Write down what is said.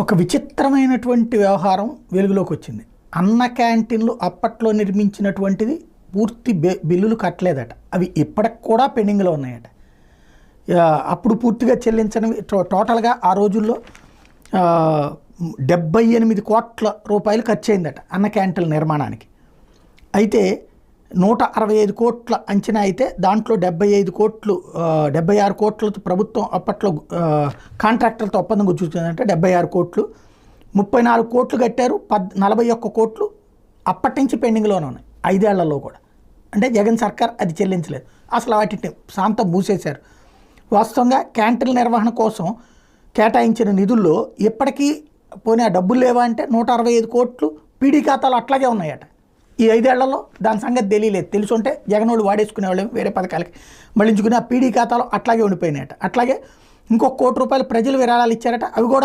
ఒక విచిత్రమైనటువంటి వ్యవహారం వెలుగులోకి వచ్చింది. అన్న క్యాంటీన్లు అప్పట్లో నిర్మించినటువంటిది పూర్తి బిల్లులు కట్టలేదట. అవి ఇప్పటికి కూడా పెండింగ్లో ఉన్నాయట. అప్పుడు పూర్తిగా చెల్లించని టో- టోటల్గా ఆ రోజుల్లో డెబ్బై ఎనిమిది కోట్ల రూపాయలు ఖర్చు అయిందట అన్న క్యాంటీన్ల నిర్మాణానికి. అయితే నూట అరవై ఐదు కోట్ల అంచనా అయితే దాంట్లో డెబ్బై ఐదు కోట్లు డెబ్బై ఆరు కోట్లతో ప్రభుత్వం అప్పట్లో కాంట్రాక్టర్లతో ఒప్పందం కూర్చుంటుందంటే డెబ్బై ఆరు కోట్లు ముప్పై నాలుగు కోట్లు కట్టారు పద్ నలభై ఒక్క కోట్లు అప్పటి నుంచి పెండింగ్లోనే ఉన్నాయి ఐదేళ్ళలో కూడా. అంటే జగన్ సర్కార్ అది చెల్లించలేదు. అసలు వాటిని శాంతం మూసేశారు. వాస్తవంగా క్యాంటీన్ల నిర్వహణ కోసం కేటాయించిన నిధుల్లో ఇప్పటికీ పోనీ ఆ డబ్బులు లేవా అంటే నూట అరవై ఐదు కోట్లు పీడీ ఖాతాలు అట్లాగే ఉన్నాయట. ఈ ఐదేళ్ళలో దాని సంగతి తెలియలేదు. తెలుసుంటే జగనోళ్ళు వాడేసుకునేవాళ్ళు వేరే పథకాలకి. మళ్ళించుకున్న ఆ పీడీ ఖాతాలో అట్లాగే ఉండిపోయినాయట. అట్లాగే ఇంకొక కోటి రూపాయలు ప్రజలు విరాళాలు ఇచ్చారట. అవి కూడా